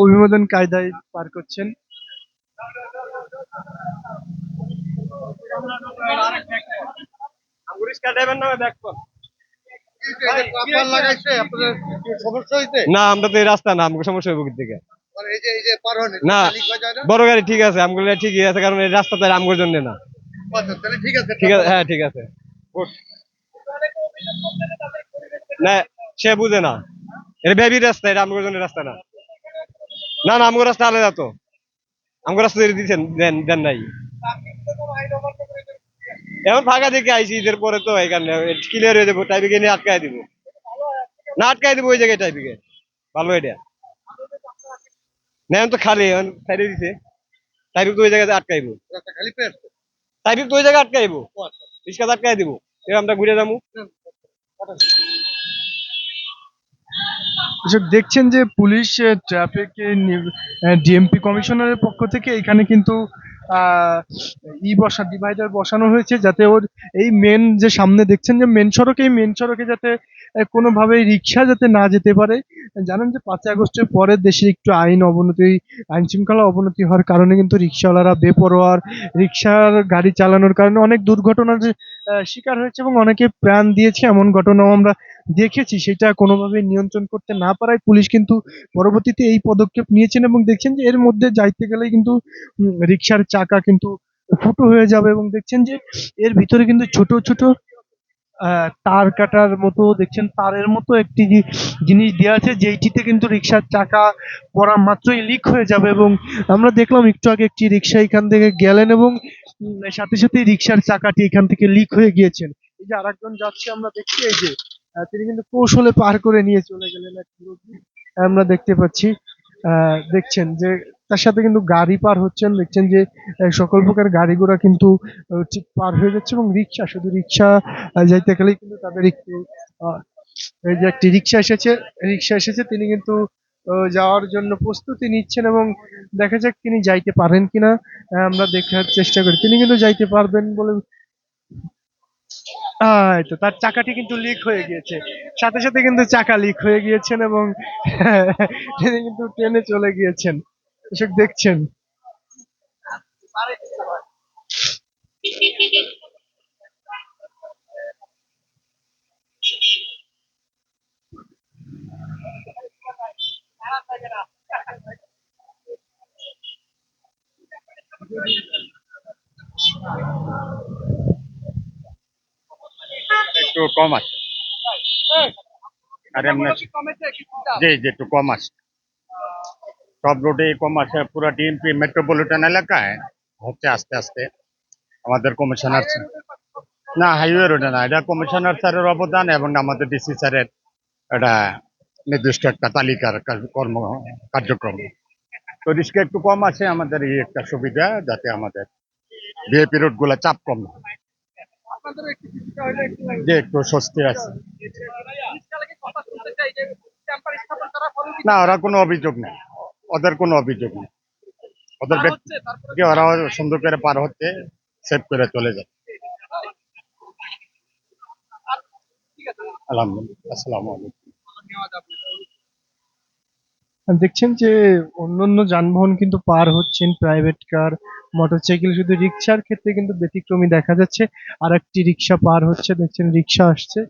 অভিবাদন কায়দায় পার করছেন না আমরা তো এই রাস্তা না আমাকে সমস্যা হবে থেকে না। বড় গাড়ি ঠিক আছে আমগুলো ঠিকই আছে কারণ এই রাস্তাটা আমগুলোর জন্য না আচ্ছা ঠিক আছে ঠিক আছে হ্যাঁ ঠিক আছে. না সে বুঝে না। এটা বেবি রাস্তা এটা রাস্তা না। না না রাস্তা আলাদা তো। রাস্তা দেন দেন নাই। এখন ফাঁকা আইসি ঈদের পরে তো এখানে ক্লিয়ার হয়ে যাব টাইপিকে নিয়ে আটকায় দিব। না আটকায় দিব ওই জায়গায় টাইপিকে ভালো এটা না তো খালি এখন দিছে। টাইপিক তো ওই জায়গাতে আটকাইবো। টাইপিক তো ওই জায়গায় আটকাইবো। রিক্সা আটকাই দিব। আমরা ঘুরে যাব। দেখছেন যে পুলিশ ট্রাফিক ডিএমপি কমিশনারের পক্ষ থেকে এখানে কিন্তু ই বসা ডিভাইডার বসানো হয়েছে যাতে ওর এই মেন যে সামনে দেখছেন যে মেন সড়কে মেন সড়কে যাতে কোনোভাবে রিক্সা যাতে না যেতে পারে। জানেন যে পাঁচই আগস্টের পরে দেশে একটু আইন অবনতি আইন শৃঙ্খলা অবনতি হওয়ার কারণে কিন্তু রিক্সাওয়ালারা বেপরোয়ার রিক্সার গাড়ি চালানোর কারণে অনেক দুর্ঘটনা যে, শিকার হয়েছে এবং অনেকে প্রাণ দিয়েছে, এমন ঘটনাও আমরা দেখেছি। সেটা কোনোভাবে নিয়ন্ত্রণ করতে না পারায় পুলিশ কিন্তু পরবর্তীতে এই পদক্ষেপ নিয়েছেন এবং দেখছেন যে এর মধ্যে যাইতে গেলে কিন্তু রিক্সার চাকা কিন্তু ফুটো হয়ে যাবে এবং দেখছেন যে এর ভিতরে কিন্তু ছোট ছোট তার কাটার মতো, দেখছেন তারের মতো একটি জিনিস দেওয়া আছে, যেইটিতে কিন্তু রিক্সার চাকা পড়া মাত্রই লিক হয়ে যাবে এবং আমরা দেখলাম একটু আগে একটি রিক্সা এখান থেকে গেলেন এবং সাথে সাথে রিক্সার চাকাটি এখান থেকে লিক হয়ে গিয়েছেন এই যে আরেকজন যাচ্ছে, আমরা দেখছি এই যে তিনি কিন্তু কৌশলে পার করে নিয়ে চলে গেলেন এক। আমরা দেখতে পাচ্ছি দেখছেন যে তার সাথে কিন্তু গাড়ি পার হচ্ছেন, দেখছেন যে সকল প্রকার গাড়ি ঘোড়া কিন্তু ঠিক পার হয়ে যাচ্ছে এবং রিক্সা শুধু রিক্সা যাইতে গেলেই কিন্তু তাদের একটু এই যে একটি রিক্সা এসেছে রিক্সা এসেছে, তিনি কিন্তু যাওয়ার জন্য প্রস্তুতি নিচ্ছেন এবং দেখা যাক তিনি যাইতে পারেন কিনা আমরা দেখার চেষ্টা করি। তিনি কিন্তু যাইতে পারবেন বলে তো, তার চাকাটি কিন্তু লিক হয়ে গিয়েছে। সাথে সাথে কিন্তু চাকা লিক হয়ে গিয়েছেন এবং তিনি কিন্তু ট্রেনে চলে গিয়েছেন। দর্শক দেখছেন। একটু কম আছে। আর এমনি জি জি, একটু কম আছে। সব রোডে কম আছে। পুরো ডিএমপি মেট্রোপলিটন এলাকায় হচ্ছে আস্তে আস্তে আমাদের কমিশনার না, হাইওয়ে রোডে না, এটা কমিশনার স্যারের অবদান এবং আমাদের ডিসি স্যারের এটা নির্দিষ্ট একটা তালিকার কর্ম কার্যক্রম। তো রিস্ক একটু কম আছে আমাদের এই একটা সুবিধা যাতে আমাদের বিএপি রোডগুলা চাপ কম হয়। যে একটু স্বস্তি আছে। না ওরা কোনো অভিযোগ নেই। ওদের কোনো অভিযোগ নেই। ওদের ব্যক্তি- ওরা সুন্দর করে পার হচ্ছে সেভ করে চলে যায় আলহামদুলিল্লাহ। আসসালামু আলাইকুম। দেখছেন যে অন্যান্য যানবাহন কিন্তু পার হচ্ছেন প্রাইভেট কার মোটরসাইকেল শুধু রিক্সার ক্ষেত্রে কিন্তু ব্যতিক্রমী দেখা যাচ্ছে। আর একটি রিক্সা পার হচ্ছে, দেখছেন রিক্সা আসছে।